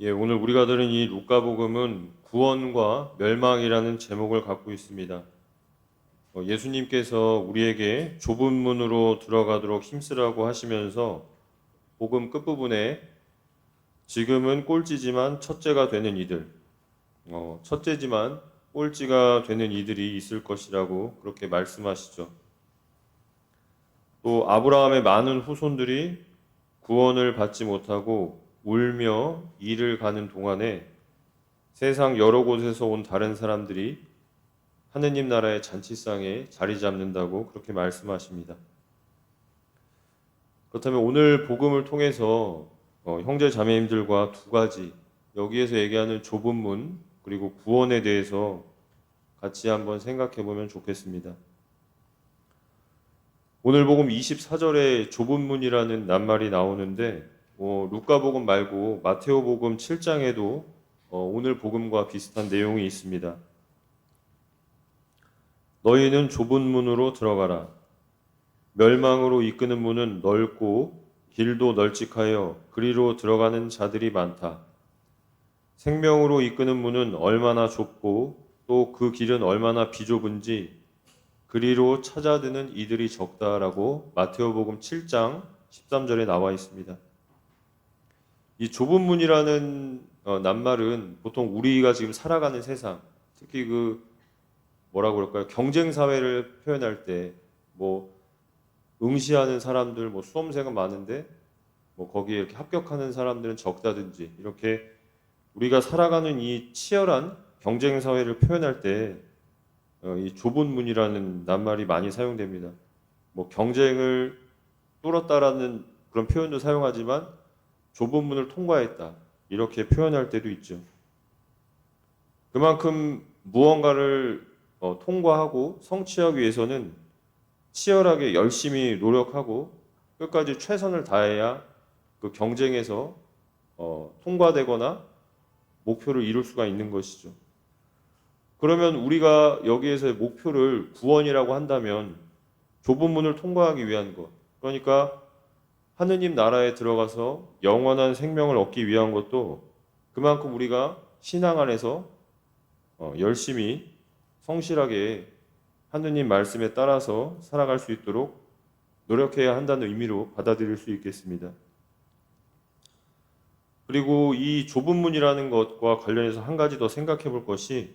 예, 오늘 우리가 들은 이 루카복음은 구원과 멸망이라는 제목을 갖고 있습니다. 어, 예수님께서 우리에게 좁은 문으로 들어가도록 힘쓰라고 하시면서 복음 끝부분에 지금은 꼴찌지만 첫째가 되는 이들, 어, 첫째지만 꼴찌가 되는 이들이 있을 것이라고 그렇게 말씀하시죠. 또 아브라함의 많은 후손들이 구원을 받지 못하고 울며 일을 가는 동안에 세상 여러 곳에서 온 다른 사람들이 하느님 나라의 잔치상에 자리 잡는다고 그렇게 말씀하십니다. 그렇다면 오늘 복음을 통해서 어, 형제 자매님들과 두 가지 여기에서 얘기하는 좁은 문 그리고 구원에 대해서 같이 한번 생각해 보면 좋겠습니다. 오늘 복음 24절에 좁은 문이라는 낱말이 나오는데 어, 루카복음 말고 마테오복음 7장에도 어, 오늘 복음과 비슷한 내용이 있습니다. 너희는 좁은 문으로 들어가라. 멸망으로 이끄는 문은 넓고 길도 널찍하여 그리로 들어가는 자들이 많다. 생명으로 이끄는 문은 얼마나 좁고 또 그 길은 얼마나 비좁은지 그리로 찾아드는 이들이 적다라고 마테오복음 7장 13절에 나와 있습니다. 이 좁은 문이라는 어, 낱말은 보통 우리가 지금 살아가는 세상, 특히 그 뭐라고 그럴까요? 경쟁 사회를 표현할 때 뭐 응시하는 사람들, 뭐 수험생은 많은데 뭐 거기에 이렇게 합격하는 사람들은 적다든지 이렇게 우리가 살아가는 이 치열한 경쟁 사회를 표현할 때 어, 이 좁은 문이라는 낱말이 많이 사용됩니다. 뭐 경쟁을 뚫었다라는 그런 표현도 사용하지만 좁은 문을 통과했다 이렇게 표현할 때도 있죠. 그만큼 무언가를 어, 통과하고 성취하기 위해서는 치열하게 열심히 노력하고 끝까지 최선을 다해야 그 경쟁에서 어, 통과되거나 목표를 이룰 수가 있는 것이죠. 그러면 우리가 여기에서의 목표를 구원이라고 한다면 좁은 문을 통과하기 위한 것. 그러니까 하느님 나라에 들어가서 영원한 생명을 얻기 위한 것도 그만큼 우리가 신앙 안에서 어, 열심히 성실하게 하느님 말씀에 따라서 살아갈 수 있도록 노력해야 한다는 의미로 받아들일 수 있겠습니다. 그리고 이 좁은 문이라는 것과 관련해서 한 가지 더 생각해 볼 것이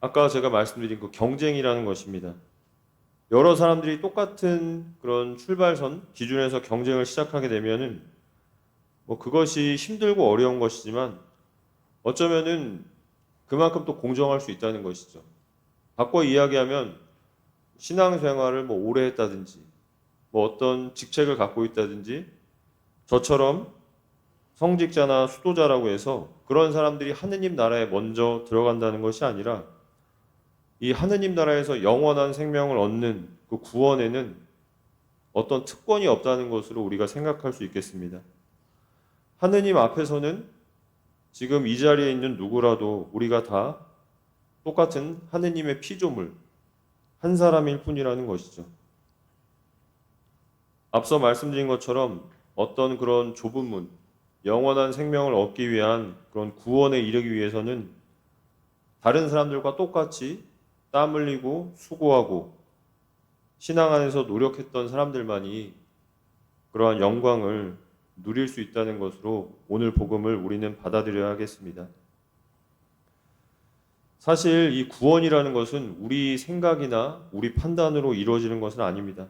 아까 제가 말씀드린 그 경쟁이라는 것입니다. 여러 사람들이 똑같은 그런 출발선 기준에서 경쟁을 시작하게 되면은 뭐 그것이 힘들고 어려운 것이지만 어쩌면은 그만큼 또 공정할 수 있다는 것이죠. 바꿔 이야기하면 신앙생활을 뭐 오래 했다든지 뭐 어떤 직책을 갖고 있다든지 저처럼 성직자나 수도자라고 해서 그런 사람들이 하느님 나라에 먼저 들어간다는 것이 아니라 이 하느님 나라에서 영원한 생명을 얻는 그 구원에는 어떤 특권이 없다는 것으로 우리가 생각할 수 있겠습니다. 하느님 앞에서는 지금 이 자리에 있는 누구라도 우리가 다 똑같은 하느님의 피조물, 한 사람일 뿐이라는 것이죠. 앞서 말씀드린 것처럼 어떤 그런 좁은 문, 영원한 생명을 얻기 위한 그런 구원에 이르기 위해서는 다른 사람들과 똑같이 땀 흘리고 수고하고 신앙 안에서 노력했던 사람들만이 그러한 영광을 누릴 수 있다는 것으로 오늘 복음을 우리는 받아들여야 하겠습니다. 사실 이 구원이라는 것은 우리 생각이나 우리 판단으로 이루어지는 것은 아닙니다.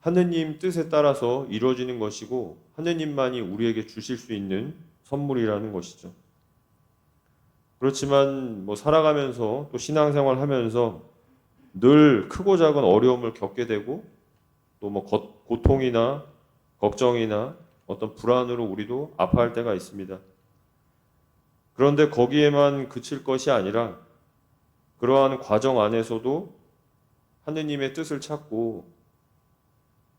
하느님 뜻에 따라서 이루어지는 것이고 하느님만이 우리에게 주실 수 있는 선물이라는 것이죠. 그렇지만 뭐 살아가면서 또 신앙생활 하면서 늘 크고 작은 어려움을 겪게 되고 또 뭐 고통이나 걱정이나 어떤 불안으로 우리도 아파할 때가 있습니다. 그런데 거기에만 그칠 것이 아니라 그러한 과정 안에서도 하느님의 뜻을 찾고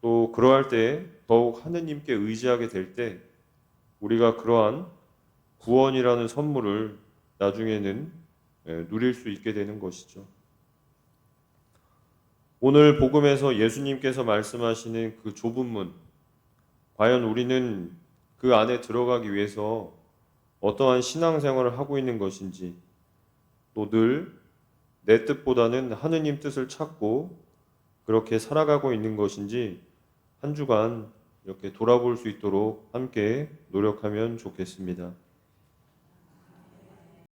또 그러할 때 더욱 하느님께 의지하게 될 때 우리가 그러한 구원이라는 선물을 나중에는 예, 누릴 수 있게 되는 것이죠. 오늘 복음에서 예수님께서 말씀하시는 그 좁은 문, 과연 우리는 그 안에 들어가기 위해서 어떠한 신앙생활을 하고 있는 것인지 또 늘 내 뜻보다는 하느님 뜻을 찾고 그렇게 살아가고 있는 것인지 한 주간 이렇게 돌아볼 수 있도록 함께 노력하면 좋겠습니다.